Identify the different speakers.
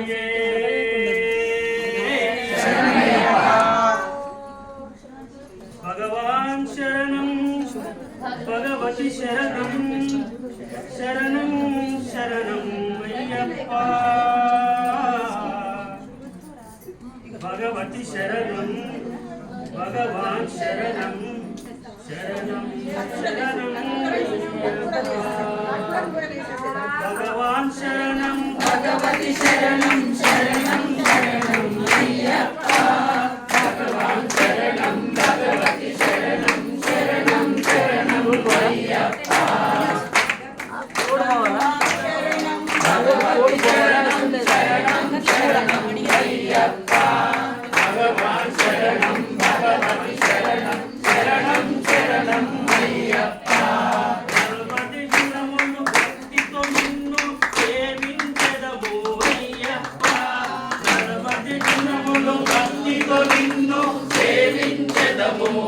Speaker 1: స్వామియే భగవాన్ శరణం భగవతి శరణం శరణం శరణం అయ్యప్ప భగవతి శరణం భగవాన్ శరణం శరణం శరణం అయ్యప్ప. భగవతి శరణం శరణం. amor.